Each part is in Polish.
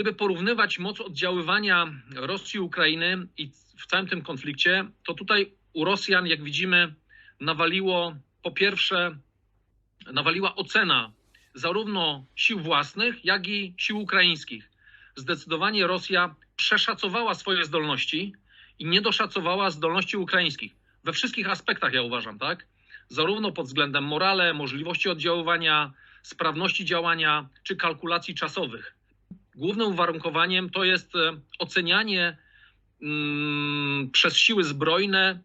Gdyby porównywać moc oddziaływania Rosji i Ukrainy i w całym tym konflikcie, to tutaj u Rosjan, jak widzimy, nawaliło po pierwsze, nawaliła ocena zarówno sił własnych, jak i sił ukraińskich. Zdecydowanie Rosja przeszacowała swoje zdolności i nie doszacowała zdolności ukraińskich. We wszystkich aspektach, ja uważam, tak? Zarówno pod względem morale, możliwości oddziaływania, sprawności działania czy kalkulacji czasowych. Głównym uwarunkowaniem to jest e, ocenianie mm, przez siły zbrojne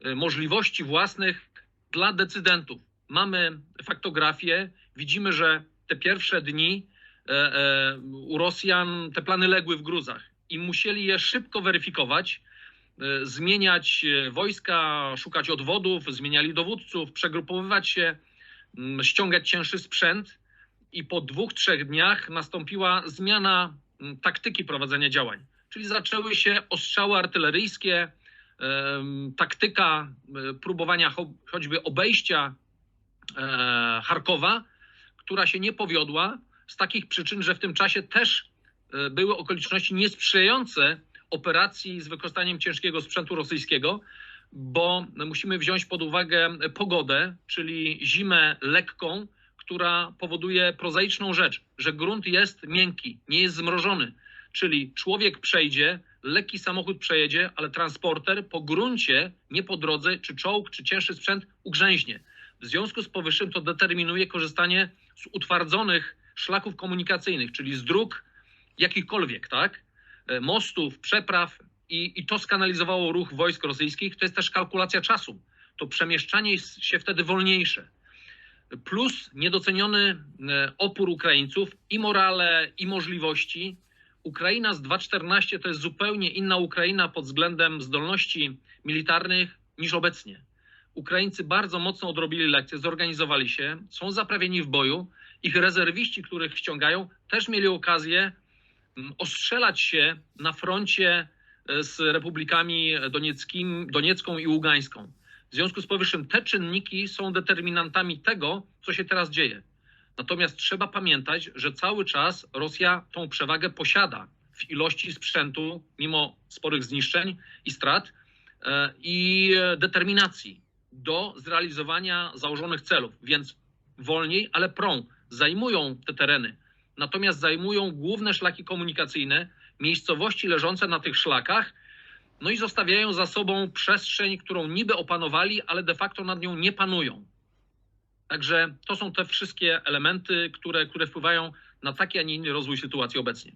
e, możliwości własnych dla decydentów. Mamy faktografię, widzimy, że te pierwsze dni e, u Rosjan te plany legły w gruzach i musieli je szybko weryfikować, zmieniać wojska, szukać odwodów, zmieniali dowódców, przegrupowywać się, m, ściągać cięższy sprzęt i po dwóch, trzech dniach nastąpiła zmiana m, taktyki prowadzenia działań. Czyli zaczęły się ostrzały artyleryjskie, taktyka e, próbowania cho- choćby obejścia e, Charkowa, która się nie powiodła z takich przyczyn, że w tym czasie też e, były okoliczności niesprzyjające operacji z wykorzystaniem ciężkiego sprzętu rosyjskiego, bo musimy wziąć pod uwagę pogodę, czyli zimę lekką, która powoduje prozaiczną rzecz, że grunt jest miękki, nie jest zmrożony. Czyli człowiek przejdzie, lekki samochód przejedzie, ale transporter po gruncie, nie po drodze, czy czołg, czy cięższy sprzęt ugrzęźnie. W związku z powyższym to determinuje korzystanie z utwardzonych szlaków komunikacyjnych, czyli z dróg jakichkolwiek, tak? E, Mostów, przepraw i, i to skanalizowało ruch wojsk rosyjskich. To jest też kalkulacja czasu. To przemieszczanie się wtedy wolniejsze. Plus niedoceniony e, opór Ukraińców i morale, i możliwości. Ukraina z 2.14 to jest zupełnie inna Ukraina pod względem zdolności militarnych niż obecnie. Ukraińcy bardzo mocno odrobili lekcje, zorganizowali się, są zaprawieni w boju. Ich rezerwiści, których ściągają, też mieli okazję ostrzelać się na froncie e, z republikami donieckim, doniecką i ługańską. W związku z powyższym te czynniki są determinantami tego, co się teraz dzieje. Natomiast trzeba pamiętać, że cały czas Rosja tą przewagę posiada w ilości sprzętu, mimo sporych zniszczeń i strat, e, i determinacji do zrealizowania założonych celów. Więc wolniej, ale prą zajmują te tereny. Natomiast zajmują główne szlaki komunikacyjne, miejscowości leżące na tych szlakach, no i zostawiają za sobą przestrzeń, którą niby opanowali, ale de facto nad nią nie panują. Także to są te wszystkie elementy, które, które wpływają na taki, a nie inny rozwój sytuacji obecnie.